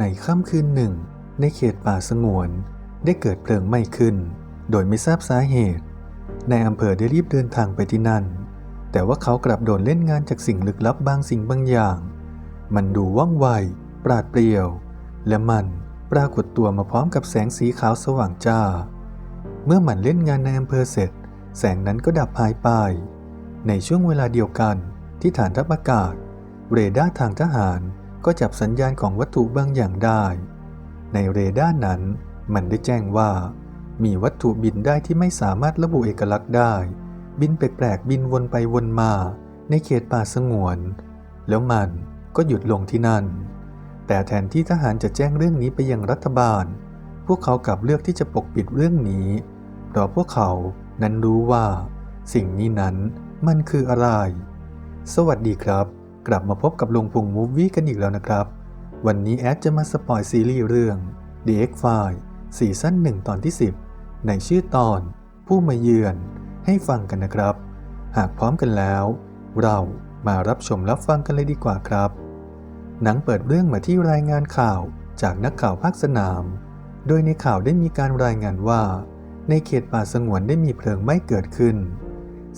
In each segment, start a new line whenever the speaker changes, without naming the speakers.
ในค่ำคืนหนึ่ง ในเขตป่าสงวน ได้เกิดเพลิงไหม้ขึ้น โดยไม่ทราบสาเหตุนายอำเภอได้รีบเดินทางไปที่นั่น แต่ว่าเขากลับโดนเล่นงานจากสิ่งลึกลับบางสิ่งบางอย่าง มันดูว่องไว ปราดเปรียว และมันปรากฏตัวมาพร้อมกับแสงสีขาวสว่างจ้า เมื่อมันเล่นงานในอำเภอเสร็จ แสงนั้นก็ดับหายไป ในช่วงเวลาเดียวกันที่ฐานทัพอากาศ เรดาร์ทางทหาร ก็จับสัญญาณของวัตถุบางอย่างได้ ในเรดาร์นั้น มันได้แจ้งว่า มีวัตถุบินได้ที่ไม่สามารถระบุเอกลักษณ์ได้ บินแปลกๆบินวนไปวนมา ในเขตป่าสงวน แล้วมันก็หยุดลงที่นั่น แต่แทนที่ทหารจะแจ้งเรื่องนี้ไปยังรัฐบาล พวกเขากลับเลือกที่จะปกปิดเรื่องนี้ เพราะพวกเขานั้นรู้ว่า สิ่งนี้นั้นมันคืออะไร สวัสดีครับ กลับมาพบกับลงพุงมูฟวี่กันอีกแล้วนะครับ วันนี้แอดจะมาสปอยซีรีส์เรื่อง The X-File ซีซั่น1ตอนที่ 10 ในชื่อตอน ผู้มาเยือนให้ฟังกันนะครับ หากพร้อมกันแล้ว เรามารับชมรับฟังกันเลยดีกว่าครับ หนังเปิดเรื่องมาที่รายงานข่าวจากนักข่าวภาคสนาม โดยในข่าวได้มีการรายงานว่า ในเขตป่าสงวนได้มีเพลิงไหม้เกิดขึ้น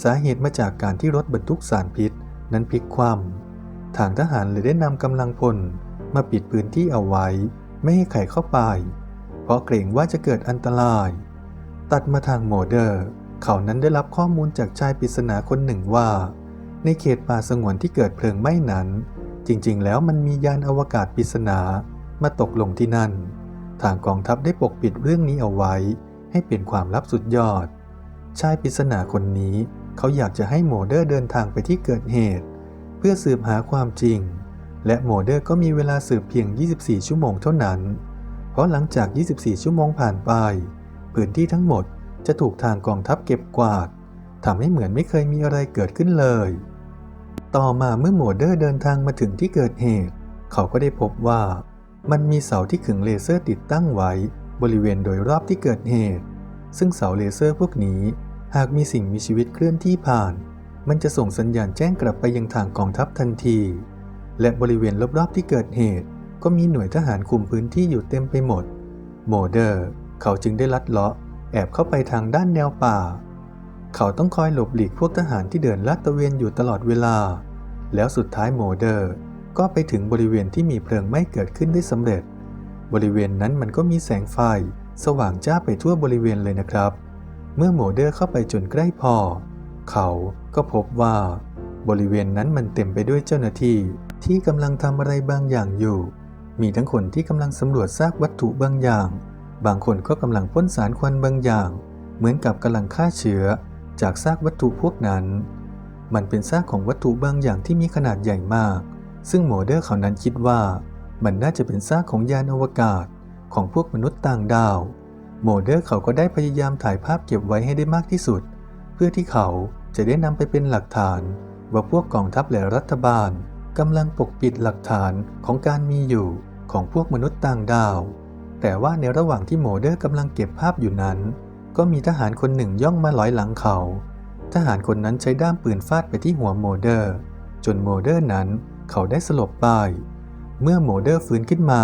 สาเหตุมาจากการที่รถบรรทุกสารพิษ นั้นพลิกคว่ำ ทางทหารเลยได้นำกำลังพลมาปิดพื้นที่เอาไว้ ไม่ให้ใครเข้าไป เพราะเกรงว่าจะเกิดอันตราย ตัดมาทางโมเดอร์ เขานั้นได้รับข้อมูลจากชายปริศนาคนหนึ่งว่า ในเขตป่าสงวนที่เกิดเพลิงไหม้นั้น จริงๆ แล้วมันมียานอวกาศปริศนามาตกลงที่นั่น ทางกองทัพได้ปกปิดเรื่องนี้เอาไว้ ให้เป็นความลับสุดยอด ชายปริศนาคนนี้ เขาอยากจะให้โมเดอร์เดินทางไปที่เกิดเหตุ พื่อสืบหาความจริง และโมเดอร์ก็มีเวลาสืบเพียง 24 ชั่วโมงเท่านั้น เพราะหลังจาก 24 ชั่วโมงผ่านไป พื้นที่ทั้งหมดจะถูกทางกองทัพเก็บกวาดทำให้เหมือนไม่เคยมีอะไรเกิดขึ้นเลย ต่อมาเมื่อโมเดอร์เดินทางมาถึงที่เกิดเหตุ เขาก็ได้พบว่า มันมีเสาที่ขึงเลเซอร์ติดตั้งไว้ บริเวณโดยรอบที่เกิดเหตุ ซึ่งเสาเลเซอร์พวกนี้หากมีสิ่งมีชีวิตเคลื่อนที่ผ่าน มันจะส่งสัญญาณแจ้งกลับไปยังทางกองทัพทันที และบริเวณรอบๆที่เกิดเหตุ ก็มีหน่วยทหารคุมพื้นที่อยู่เต็มไปหมด โมเดอร์ เขาจึงได้ลัดเลาะ แอบเข้าไปทางด้านแนวป่า เขาต้องคอยหลบหลีกพวกทหารที่เดินลาดตระเวนอยู่ตลอดเวลา แล้วสุดท้ายโมเดอร์ ก็ไปถึงบริเวณที่มีเพลิงไหม้เกิดขึ้นได้สำเร็จ บริเวณนั้นมันก็มีแสงไฟ สว่างจ้าไปทั่วบริเวณเลยนะครับ เมื่อโมเดอร์เข้าไปจนใกล้พอ เขา ก็พบว่าบริเวณนั้นมันเต็มไปด้วยเจ้าหน้าที่ที่กำลังทำอะไรบางอย่างอยู่ มีทั้งคนที่กำลังสำรวจซากวัตถุบางอย่าง บางคนก็กำลังพ่นสารควันบางอย่าง เหมือนกับกำลังฆ่าเชื้อจากซากวัตถุพวกนั้น มันเป็นซากของวัตถุบางอย่างที่มีขนาดใหญ่มาก ซึ่งโมเดอร์เขานั้นคิดว่า มันน่าจะเป็นซากของยานอวกาศของพวกมนุษย์ต่างดาว โมเดอร์เขาก็ได้พยายามถ่ายภาพเก็บไว้ให้ได้มากที่สุด เพื่อที่เขา จะได้นำไปเป็นหลักฐาน ว่าพวกกองทัพและรัฐบาลกำลังปกปิดหลักฐานของการมีอยู่ของพวกมนุษย์ต่างดาว แต่ว่าในระหว่างที่โมเดอร์กำลังเก็บภาพอยู่นั้น ก็มีทหารคนหนึ่งย่องมาลอยหลังเขา ทหารคนนั้นใช้ด้ามปืนฟาดไปที่หัวโมเดอร์ จนโมเดอร์นั้นเขาได้สลบไป เมื่อโมเดอร์ฟื้นขึ้นมา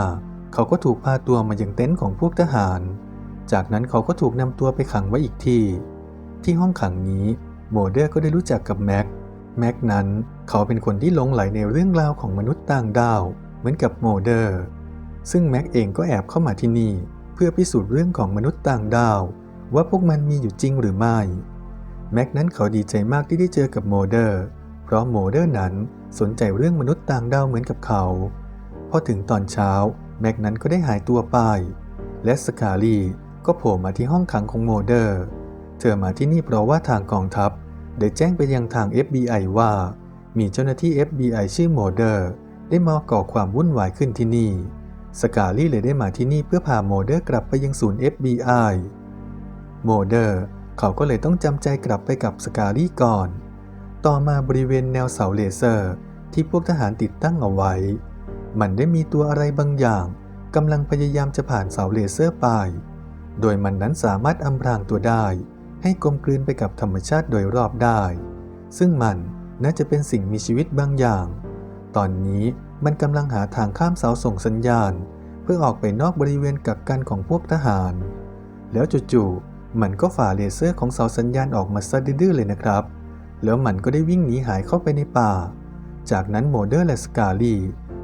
เขาก็ถูกพาตัวมายังเต็นท์ของพวกทหาร จากนั้นเขาก็ถูกนำตัวไปขังไว้อีกที่ ที่ห้องขังนี้ โมเดอร์ก็ได้รู้จักกับแม็ก แม็กนั้นเขาเป็นคนที่หลงไหลในเรื่องราวของมนุษย์ต่างดาว เหมือนกับโมเดอร์ ซึ่งแม็กเองก็แอบเข้ามาที่นี่ เพื่อพิสูจน์เรื่องของมนุษย์ต่างดาว ว่าพวกมันมีอยู่จริงหรือไม่ แม็กนั้นเขาดีใจมากที่ได้เจอกับโมเดอร์ เพราะโมเดอร์นั้นสนใจเรื่องมนุษย์ต่างดาวเหมือนกับเขา พอถึงตอนเช้าแม็กนั้นก็ได้หายตัวไป และสกาลีก็โผล่มาที่ห้องขังของโมเดอร์ เธอมาที่นี่เพราะว่าทางกองทัพ ได้แจ้งไปยังทาง FBI ว่า มีเจ้าหน้าที่ FBI ชื่อโมเดอร์ได้มาก่อความวุ่นวายขึ้นที่นี่ สกาลี่เลยได้มาที่นี่เพื่อพาโมเดอร์กลับไปยังศูนย์ FBI โมเดอร์เขาก็เลยต้องจำใจกลับไปกับสกาลี่ก่อน ต่อมาบริเวณแนวเสาเลเซอร์ ที่พวกทหารติดตั้งเอาไว้ มันได้มีตัวอะไรบางอย่างกำลังพยายามจะผ่านเสาเลเซอร์ไป โดยมันนั้นสามารถอำพรางตัวได้ ให้กลมกลืนไปกับธรรมชาติโดยรอบได้ ซึ่งมันน่าจะเป็นสิ่งมีชีวิตบางอย่าง ตอนนี้มันกำลังหาทางข้ามเสาส่งสัญญาณ เพื่อออกไปนอกบริเวณกักกันของพวกทหาร แล้วจู่ๆมันก็ฝ่าเลเซอร์ของเสาสัญญาณออกมาซะดื้อเลยนะครับ แล้วมันก็ได้วิ่งหนีหายเข้าไปในป่า จากนั้นโมเดอร์และสกาลี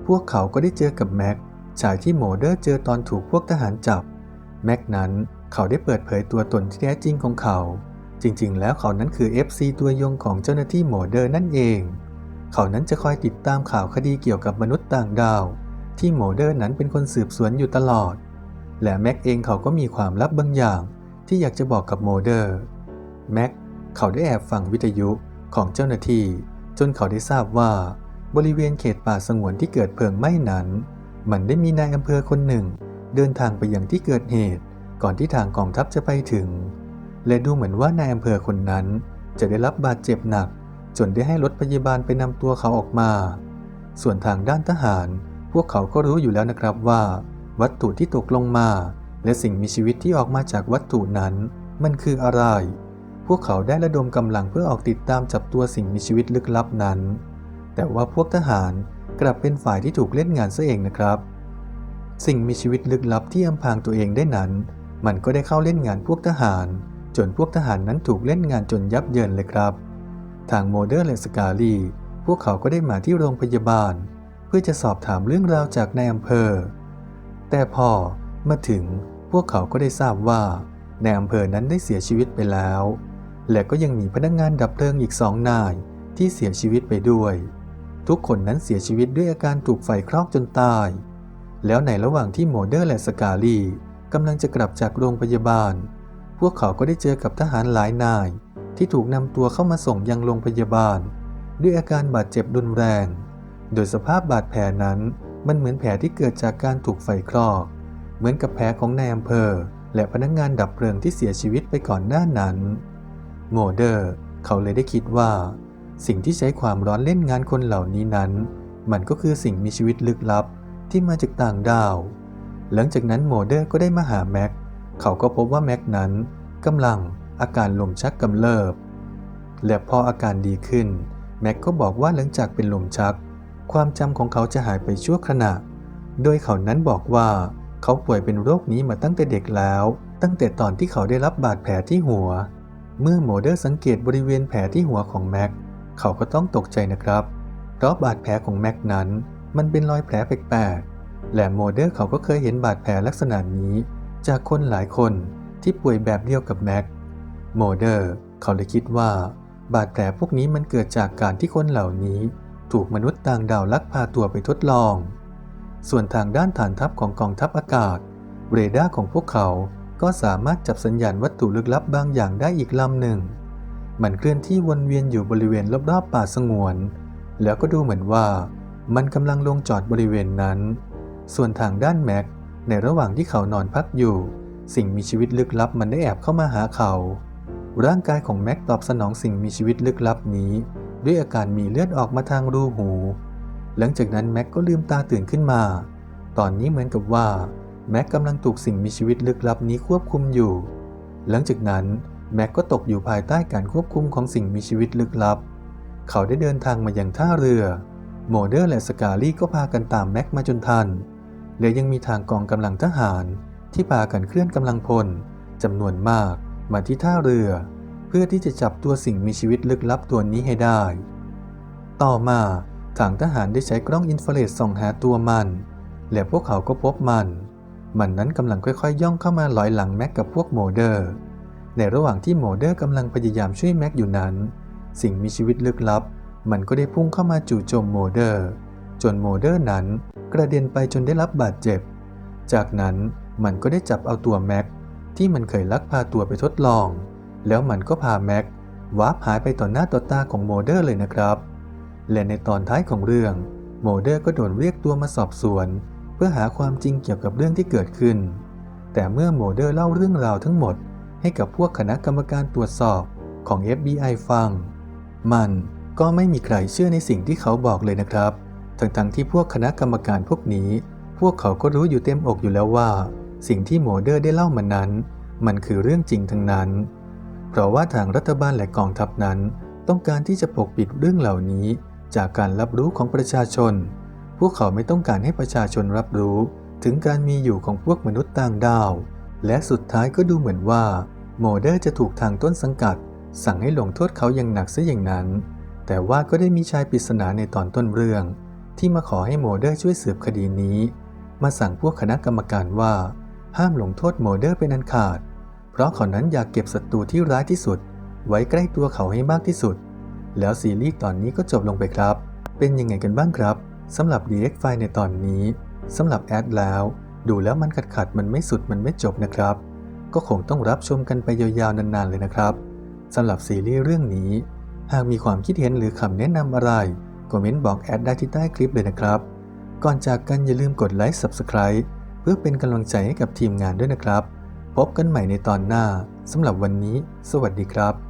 พวกเขาก็ได้เจอกับแม็กชายที่โมเดอร์เจอตอนถูกพวกทหารจับ แม็กนั้น เขาได้เปิดเผยตัวตนที่แท้จริงของเขา จริงๆ แล้วเขานั้นคือ FC ตัวยงของเจ้าหน้าที่โมเดอร์นั่นเอง เขานั้นจะคอยติดตามข่าวคดีเกี่ยวกับมนุษย์ต่างดาว ที่โมเดอร์นั้นเป็นคนสืบสวนอยู่ตลอด และแม็กเองเขาก็มีความลับบางอย่าง ที่อยากจะบอกกับโมเดอร์ แม็กเขาได้แอบฟังวิทยุของเจ้าหน้าที่ จนเขาได้ทราบว่า บริเวณเขตป่าสงวนที่เกิดเพลิงไหม้นั้น มันได้มีนายอำเภอคนหนึ่ง เดินทางไปยังที่เกิดเหตุ ก่อนที่ทางกองทัพจะไปถึง และดูเหมือนว่านายอำเภอคนนั้นจะได้รับบาดเจ็บหนัก จนได้ให้รถพยาบาลไปนำตัวเขาออกมา ส่วนทางด้านทหาร พวกเขาก็รู้อยู่แล้วนะครับว่า วัตถุที่ตกลงมา และสิ่งมีชีวิตที่ออกมาจากวัตถุนั้น มันคืออะไร พวกเขาได้ระดมกำลังเพื่อออกติดตามจับตัวสิ่งมีชีวิตลึกลับนั้น แต่ว่าพวกทหารกลับเป็นฝ่ายที่ถูกเล่นงานซะเองนะครับ สิ่งมีชีวิตลึกลับที่อำพรางตัวเองได้นั้น มันก็ได้เข้าเล่นงานพวกทหาร จนพวกทหารนั้นถูกเล่นงานจนยับเยินเลยครับ ทางโมเดอร์และสกาลีพวกเขาก็ได้มาที่โรงพยาบาล เพื่อจะสอบถามเรื่องราวจากนายอำเภอ แต่พอมาถึงพวกเขาก็ได้ทราบว่านายอำเภอนั้นได้เสียชีวิตไปแล้ว และก็ยังมีพนักงานดับเพลิงอีกสองนายที่เสียชีวิตไปด้วย ทุกคนนั้นเสียชีวิตด้วยอาการถูกไฟคลอกจนตาย แล้วในระหว่างที่โมเดอร์และสกาลี กำลังจะกลับจากโรงพยาบาล พวกเขาก็ได้เจอกับทหารหลายนาย ที่ถูกนำตัวเข้ามาส่งยังโรงพยาบาล ด้วยอาการบาดเจ็บรุนแรง โดยสภาพบาดแผลนั้นมันเหมือนแผลที่เกิดจากการถูกไฟคลอก เหมือนกับแผลของนายอำเภอ และพนักงงานดับเพลิงที่เสียชีวิตไปก่อนหน้านั้น โมเดอร์ เขาเลยได้คิดว่า สิ่งที่ใช้ความร้อนเล่นงานคนเหล่านี้นั้น มันก็คือสิ่งมีชีวิตลึกลับที่มาจากต่างดาว หลังจากนั้นโมเดอร์ก็ได้มาหาแม็ก เขาก็พบว่าแม็กนั้นกำลังอาการลมชักกำเริบ และพออาการดีขึ้น แม็กก็บอกว่าหลังจากเป็นลมชัก ความจำของเขาจะหายไปชั่วขณะ โดยเขานั้นบอกว่า เขาป่วยเป็นโรคนี้มาตั้งแต่เด็กแล้ว ตั้งแต่ตอนที่เขาได้รับบาดแผลที่หัว เมื่อโมเดอร์สังเกตบริเวณแผลที่หัวของแม็ก เขาก็ต้องตกใจนะครับ เพราะบาดแผลของแม็กนั้น มันเป็นรอยแผลแปลกๆ และโมเดอร์เขาก็เคยเห็นบาดแผลลักษณะนี้ จากคนหลายคนที่ป่วยแบบเดียวกับแม็ก โมเดอร์เขาเลยคิดว่า บาดแผลพวกนี้มันเกิดจากการที่คนเหล่านี้ ถูกมนุษย์ต่างดาวลักพาตัวไปทดลอง ส่วนทางด้านฐานทัพของกองทัพอากาศ เรดาร์ของพวกเขาก็สามารถจับสัญญาณวัตถุลึกลับบางอย่างได้อีกลำหนึ่ง มันเคลื่อนที่วนเวียนอยู่บริเวณรอบๆป่าสงวน แล้วก็ดูเหมือนว่า มันกำลังลงจอดบริเวณนั้น ส่วนทางด้านแม็ก ในระหว่างที่เขานอนพักอยู่ สิ่งมีชีวิตลึกลับมันได้แอบเข้ามาหาเขา ร่างกายของแม็กตอบสนองสิ่งมีชีวิตลึกลับนี้ ด้วยอาการมีเลือดออกมาทางรูหู หลังจากนั้นแม็กก็ลืมตาตื่นขึ้นมา ตอนนี้เหมือนกับว่าแม็กกำลังถูกสิ่งมีชีวิตลึกลับนี้ควบคุมอยู่ หลังจากนั้นแม็กก็ตกอยู่ภายใต้การควบคุมของสิ่งมีชีวิตลึกลับ เขาได้เดินทางมาอยังท่าเรือ โมเดอร์และสกาลี่ก็พากันตามแม็กมาจนทัน และยังมีทางกองกำลังทหารที่พากันเคลื่อนกำลังพลจำนวนมากมาที่ท่าเรือ เพื่อที่จะจับตัวสิ่งมีชีวิตลึกลับตัวนี้ให้ได้ ต่อมาทางทหารได้ใช้กล้องอินฟราเรดส่องหาตัวมัน และพวกเขาก็พบมัน มันนั้นกำลังค่อยๆ ย่องเข้ามาลอยหลังแม็กกับพวกโมเดอร์ ในระหว่างที่โมเดอร์กำลังพยายามช่วยแม็กอยู่นั้น สิ่งมีชีวิตลึกลับ มันก็ได้พุ่งเข้ามาจู่โจมโมเดอร์ จนโมเดอร์นั้นกระเด็นไปจนได้รับบาดเจ็บ จากนั้นมันก็ได้จับเอาตัวแม็กที่มันเคยลักพาตัวไปทดลอง แล้วมันก็พาแม็กวาร์ปหายไปต่อหน้าต่อตาของโมเดอร์เลยนะครับ และในตอนท้ายของเรื่องโมเดอร์ก็โดนเรียกตัวมาสอบสวน เพื่อหาความจริงเกี่ยวกับเรื่องที่เกิดขึ้น แต่เมื่อโมเดอร์เล่าเรื่องราวทั้งหมด ให้กับพวกคณะกรรมการตรวจสอบของ FBI ฟัง มันก็ไม่มีใครเชื่อในสิ่งที่เขาบอกเลยนะครับ ทั้งๆทที่พวกคณะกรรมการพวกนี้ พวกเขาก็รู้อยู่เต็มอกอยู่แล้วว่า สิ่งที่โมเดอร์ได้เล่ามานั้น มันคือเรื่องจริงทั้งนั้น เพราะว่าทางรัฐบาลและกองทัพนั้น ต้องการที่จะปกปิดเรื่องเหล่านี้ จากการรับรู้ของประชาชน พวกเขาไม่ต้องการให้ประชาชนรับรู้ ถึงการมีอยู่ของพวกมนุษย์ต่างดาว และสุดท้ายก็ดูเหมือนว่าโมเดอร์จะถูกทางต้นสังกัด สั่งให้ลงโทษเขาอย่างหนักซะอย่างนั้น แต่ว่าก็ได้มีชายปริศนาในตอนต้นเรื่อง ที่มาขอให้โมเดอร์ช่วยสืบคดีนี้ มาสั่งพวกคณะกรรมการว่า ห้ามลงโทษโมเดอร์เป็นอันขาด เพราะเขานั้นอยากเก็บศัตรูที่ร้ายที่สุด ไว้ใกล้ตัวเขาให้มากที่สุด แล้วซีรีส์ตอนนี้ก็จบลงไปครับ เป็นยังไงกันบ้างครับสำหรับ Direct File ในตอนนี้สำหรับแอดแล้ว ดูแล้วมันขัดขัดมันไม่สุดมันไม่จบนะครับ ก็คงต้องรับชมกันไปยาวๆนานๆเลยนะครับสำหรับซีรีส์เรื่องนี้ หากมีความคิดเห็นหรือคำแนะนำอะไร คอมเมนต์บอกแอดได้ที่ใต้คลิปเลยนะครับ ก่อนจากกันอย่าลืมกดไลค์ Subscribe เพื่อเป็นกำลังใจให้กับทีมงานด้วยนะครับ พบกันใหม่ในตอนหน้าสำหรับวันนี้ สวัสดีครับ